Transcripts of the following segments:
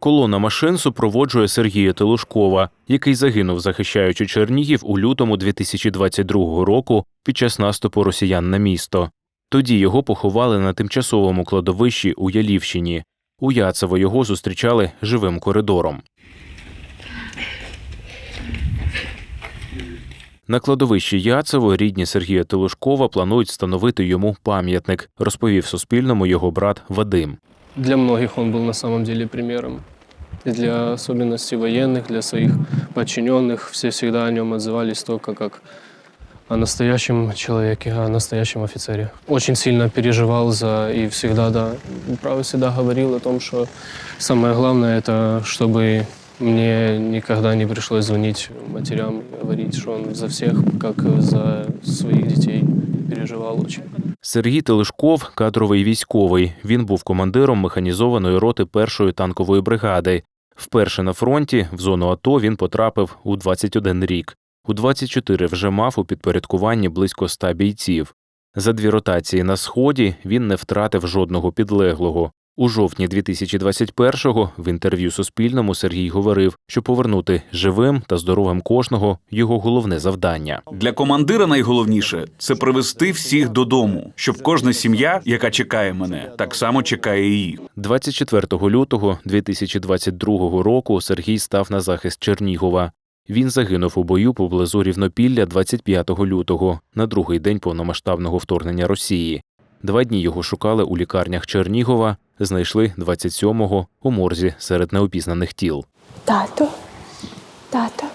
Колона машин супроводжує Сергія Телушкова, який загинув, захищаючи Чернігів у лютому 2022 року під час наступу росіян на місто. Тоді його поховали на тимчасовому кладовищі у Ялівщині. У Яцево його зустрічали живим коридором. На кладовищі Яцево рідні Сергія Телушкова планують встановити йому пам'ятник, розповів Суспільному його брат Вадим. Для многих он был на самом деле примером. И для особенностей военных, для своих подчиненных. Все всегда о нем отзывались только как о настоящем человеке, о настоящем офицере. Очень сильно переживал за и всегда, да, право всегда говорил о том, что самое главное это, чтобы мне никогда не пришлось звонить матерям и говорить, что он за всех, как за своих детей, переживал очень. Сергій Телешков – кадровий військовий. Він був командиром механізованої роти першої танкової бригади. Вперше на фронті в зону АТО він потрапив у 21 рік. У 24 вже мав у підпорядкуванні близько 100 бійців. За дві ротації на сході він не втратив жодного підлеглого. У жовтні 2021-го в інтерв'ю Суспільному Сергій говорив, що повернути живим та здоровим кожного його головне завдання. Для командира найголовніше це привести всіх додому, щоб кожна сім'я, яка чекає мене, так само чекає їх. 24 лютого 2022 року Сергій став на захист Чернігова. Він загинув у бою поблизу Рівнопілля 25 лютого, на другий день повномасштабного вторгнення Росії. Два дні його шукали у лікарнях Чернігова, знайшли 27-го у морзі серед неопізнаних тіл. Тато, тато.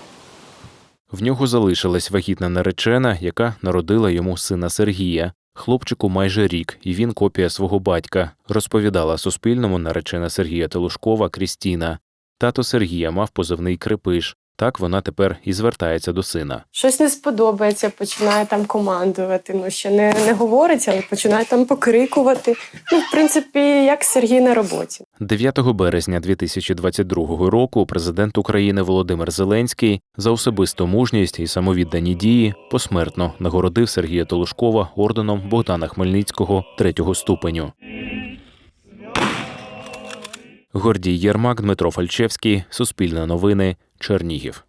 В нього залишилась вагітна наречена, яка народила йому сина Сергія. Хлопчику майже рік, і він копія свого батька, розповідала Суспільному наречена Сергія Телушкова Крістіна. Тато Сергія мав позивний крепиш. Так вона тепер і звертається до сина. Щось не сподобається, починає там командувати. Ну, ще не, не говорить, але починає там покрикувати. Ну, в принципі, як Сергій на роботі. 9 березня 2022 року президент України Володимир Зеленський за особисту мужність і самовіддані дії посмертно нагородив Сергія Толушкова орденом Богдана Хмельницького третього ступеню. Гордій Єрмак, Дмитро Фальчевський, Суспільне новини, Чернігів.